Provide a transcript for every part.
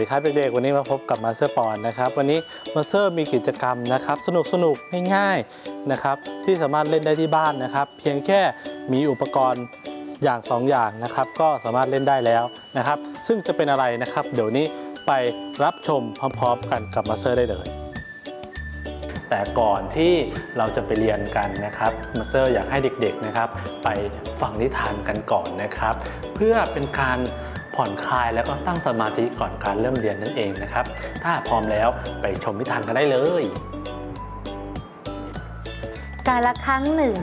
วัสดีครับเด็กๆวันนี้มาพบกับมาสเตอร์ปอนนะครับวันนี้มาสเตอร์มีกิจกรรมนะครับสนุกสนุกง่ายๆนะครับที่สามารถเล่นได้ที่บ้านนะครับ เพียงแค่มีอุปกรณ์อย่างสองอย่างนะครับ ก็สามารถเล่นได้แล้วนะครับ ซึ่งจะเป็นอะไรนะครับ เดี๋ยวนี้ไปรับชมพร้อมๆ กันกับมาสเตอร์ได้เลย แต่ก่อนที่เราจะไปเรียนกันนะครับมาสเตอร์อยากให้เด็กๆนะครับ ไปฟังนิทานกันก่อนนะครับ เพื่อเป็นการ ผ่อนคลายแล้วก็ตั้งสมาธิก่อนการเริ่มเรียนนั่นเองนะครับ ถ้าพร้อมแล้วไปชมนิทานกันได้เลย กาละครั้งหนึ่ง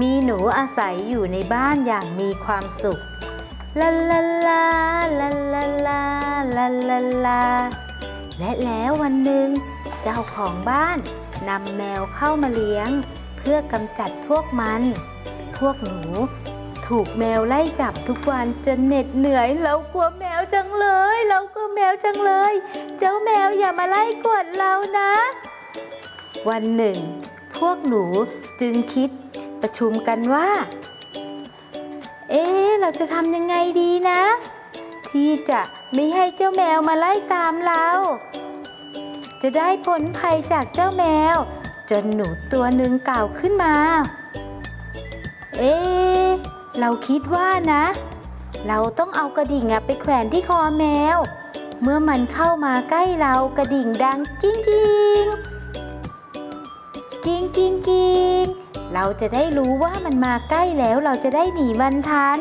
มีหนูอาศัยอยู่ในบ้านอย่างมีความสุขลาลาลาลาลาลาลาลาลาและแล้ววันหนึ่ง เจ้าของบ้านนำแมวเข้ามาเลี้ยง เพื่อกำจัดพวกมัน พวกหนู ถูกแมวไล่จับทุกวันจนเหน็ดเหนื่อย เรากลัวแมวจังเลย เรากลัวแมวจังเลย เจ้าแมวอย่ามาไล่กวดเรานะ วันหนึ่ง พวกหนูจึงคิดประชุมกันว่า เอ๊เราจะทำยังไงดีนะ ที่จะไม่ให้เจ้าแมวมาไล่ตามเรา จะได้พ้นภัยจากเจ้าแมว จนหนูตัวหนึ่งกล่าวขึ้นมา เอ๊ เราคิดว่านะ เราต้องเอากระดิ่งไปแขวนที่คอแมว เมื่อมันเข้ามาใกล้เรากระดิ่งดังกิ้งกิ้งกิ้งกิ้งกิ้งเราจะได้รู้ว่ามันมาใกล้แล้วเราจะได้หนีมันทัน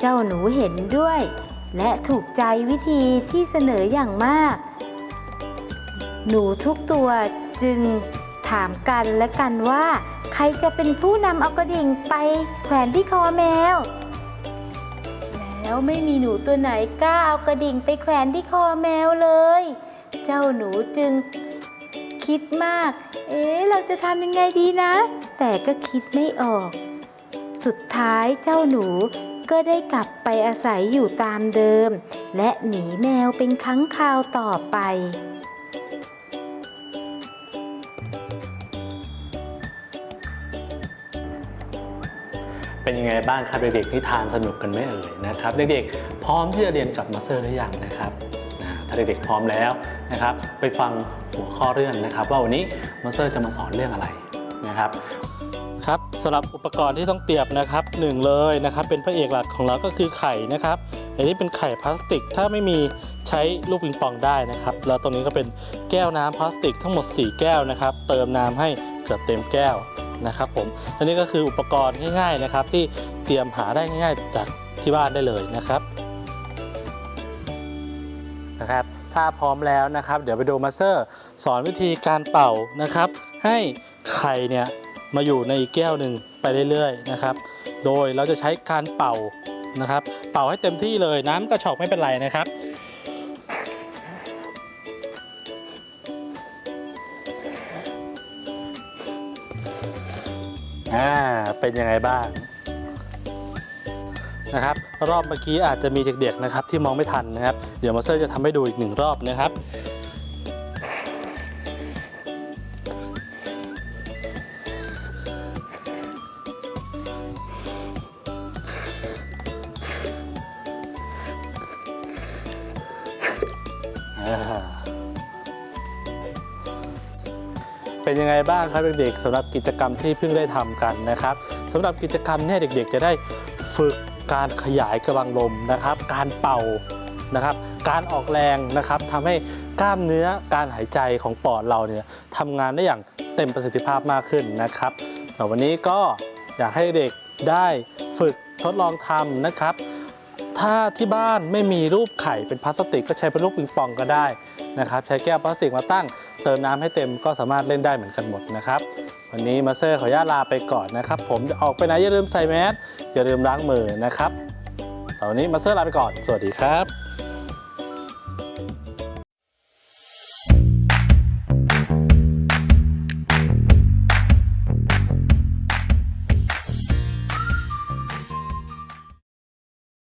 เจ้าหนูเห็นด้วย และถูกใจวิธีที่เสนออย่างมาก หนูทุกตัวจึงถามกันและกันว่า ใครจะเป็นผู้นำเอากระดิ่งไปแขวนที่คอแมว แล้วไม่มีหนูตัวไหนกล้าเอากระดิ่งไปแขวนที่คอแมวเลย เจ้าหนูจึงคิดมาก เอ๊ะเราจะทำยังไงดีนะ แต่ก็คิดไม่ออก สุดท้ายเจ้าหนูก็ได้กลับไปอาศัยอยู่ตามเดิม และหนีแมวเป็นครั้งคราวต่อไป เป็นยังไงบ้างครับเด็กๆนิทานสนุกกันไหมเอ่ยนะครับเด็กๆพร้อมที่จะเรียนกับมาสเตอร์หรือยังนะครับถ้าเด็กๆพร้อมแล้วนะครับไปฟังหัวข้อเรื่องนะครับ ว่าวันนี้มาสเตอร์จะมาสอนเรื่องอะไรนะครับครับสำหรับอุปกรณ์ที่ต้องเตรียมนะครับหนึ่งเลยนะครับเป็นพระเอกหลักของเราก็คือไข่นะครับอันนี้เป็นไข่พลาสติก ถ้าไม่มีใช้ลูกปิงปองได้นะครับ แล้วตรงนี้ก็เป็นแก้วน้ำพลาสติกทั้งหมด 4 แก้วนะครับ เติมน้ำให้เกือบเต็มแก้ว นะครับผมอันนี้ก็คืออุปกรณ์ง่ายๆนะครับ ที่เตรียมหาได้ง่ายๆจากที่บ้านได้เลยนะครับนะครับถ้าพร้อมแล้วนะครับ เดี๋ยวไปดูมาสเตอร์สอนวิธีการเป่านะครับ ให้ไข่เนี่ยมาอยู่ในอีกแก้วหนึ่งไปเรื่อยๆนะครับ โดยเราจะใช้การเป่านะครับ เป่าให้เต็มที่เลยน้ำกระชอกไม่เป็นไรนะครับ อ่าเป็นยังไงบ้างนะครับรอบเมื่อกี้อาจจะมีเด็กๆนะครับที่มองไม่ทันนะครับ เดี๋ยวมาสเตอร์จะทำให้ดูอีกหนึ่งรอบนะครับ เป็นยังไงบ้างครับเด็กๆสำหรับกิจกรรมที่เพิ่งได้ทำกันนะครับสำหรับกิจกรรมเนี่ยเด็ก ๆ จะได้ฝึกการขยายกระบังลมนะครับ การเป่านะครับ การออกแรงนะครับทำให้กล้ามเนื้อการหายใจของปอดเราเนี่ยทำงานได้อย่างเต็มประสิทธิภาพมากขึ้นนะครับแต่วันนี้ก็อยากให้เด็กได้ฝึกทดลองทำนะครับ ถ้าที่บ้านไม่มีรูปไข่เป็นพลาสติกก็ใช้เป็นลูกปิงปองก็ได้นะครับ ใช้แก้วพลาสติกมาตั้ง เติมน้ำให้เต็มก็สามารถเล่นได้เหมือนกันหมดนะครับ วันนี้มาเซอร์ขออนุญาตลาไปก่อนนะครับ ผมจะออกไปไหนอย่าลืมใส่แมสอย่าลืมล้างมือนะครับตอนนี้มาเซอร์ลาไปก่อน สวัสดีครับ